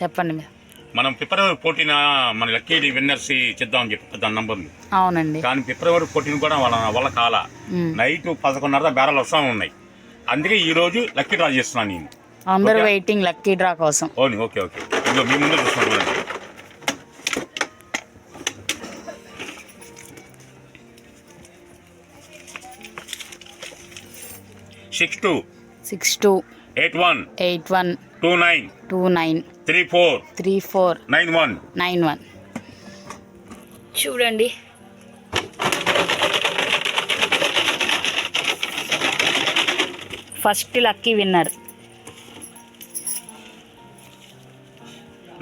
చెప్పండి మీరు. మనం ఫిబ్రవరి ఫోర్టీన్ మన లక్కీ విన్నర్స్ చేద్దామని చెప్పి దాని నంబర్ అవునండి. కానీ ఫిబ్రవరి ఫోర్టీన్ కూడా వాళ్ళ వాళ్ళ కాల. నైట్ పదకొండున్నర బేరాలు వస్తా ఉన్నాయి. అందుకే ఈ రోజు లక్కీ డ్రా చేస్తున్నాను నేను. అందరూ. వెయిటింగ్ లక్కీ డ్రా కోసం. ఓని ఓకే ఓకే. ఇదిగో మీ ముందు చూస్తున్నాను six two six two eight one eight one two nine two nine three four three four nine one nine one చూడండి. First lucky winner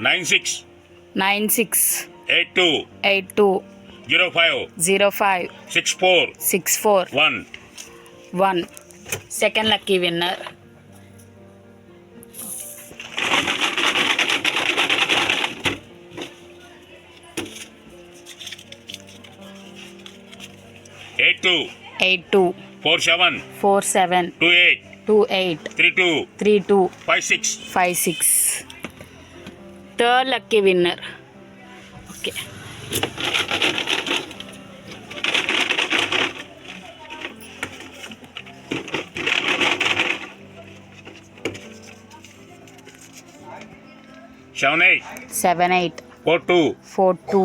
nine six nine six eight two eight two zero five zero five six four six four one one second lucky winner eight two eight two four seven four seven two eight two eight three two three two five six five six third lucky winner okay seven eight seven eight four two four two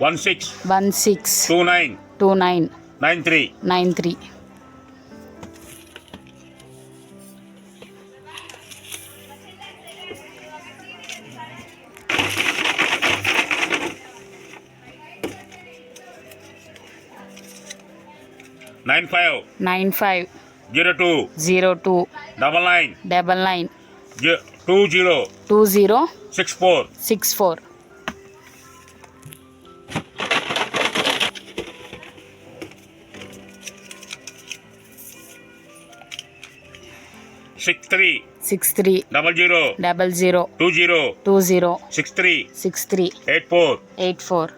one six one six two nine two nine nine three nine three nine five nine five zero two zero two double nine double nine two zero two zero six four six four six three six three double zero double zero two zero two zero six three six three eight four eight four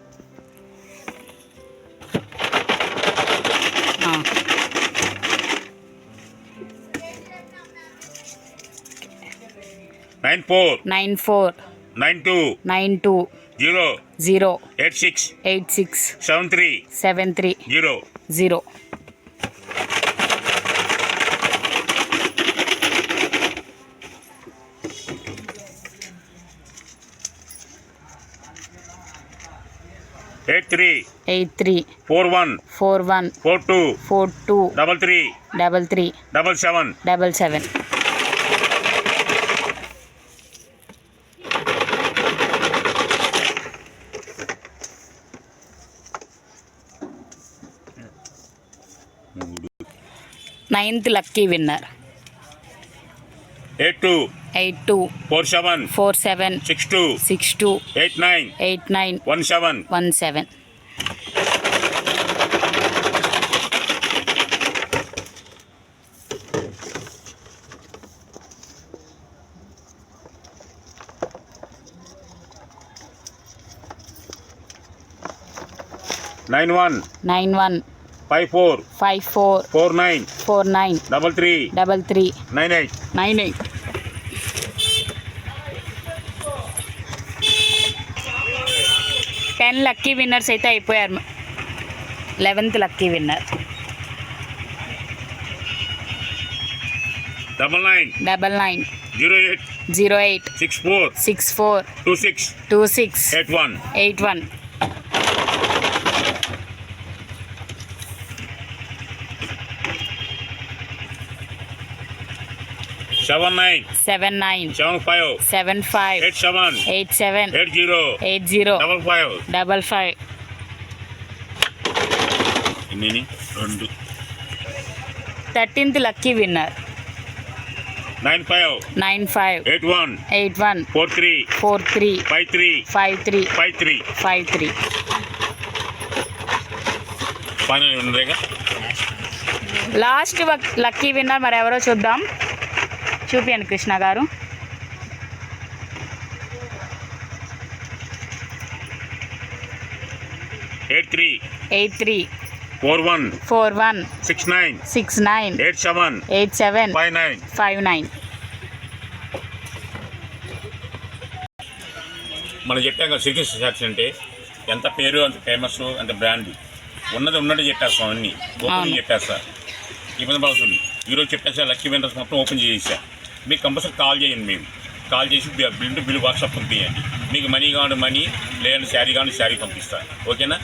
nine four nine four nine two nine two zero zero eight six eight six seven three seven three zero zero eight three eight three four one four one four two four two double three double three double seven. Double seven. Ninth lucky winner. Eight two eight two four seven four seven six two six two eight nine eight nine one seven one seven nine one nine one five four five four four nine four nine double three double three nine eight nine eight ten lucky winners అయితే అయిపోయారు. Eleventh lucky winner. Double nine. Double nine. Zero eight. Zero eight. Six four. Six four. Two six. Two six. Eight one. Eight one. Seven nine seven nine seven five seven five eight seven eight seven eight zero eight zero double five double five రెండు. Thirteenth lucky winner nine five nine five eight one eight one four three four three five three five three five three five three last lucky winner మరి ఎవరో చూద్దాం. చూపియండి కృష్ణ గారు. Eight three eight three. Four one four one. Six nine six nine. Eight seven eight seven. Five nine. Five nine. మనం చెప్పాం కదా శ్రీకృష్ణ శాస్త్రి అంటే ఎంత పేరు అంత ఫేమస్ అంత బ్రాండ్. ఉన్నది ఉన్నట్టు చెప్పేస్తాం అన్ని. చెప్పేస్తా. ఇబ్బంది పడుతుంది ఈరోజు చెప్పేసి లక్కీ విన్నర్స్ మొత్తం ఓపెన్ చేసేసా. మీకు కంపల్సరీ కాల్ చేయండి మేము కాల్ చేసి బిల్ బిల్ వాట్సాప్ పంపించండి మీకు మనీ కావాలి మనీ లేదంటే శారీ కావాలి శారీ పంపిస్తాను ఓకేనా?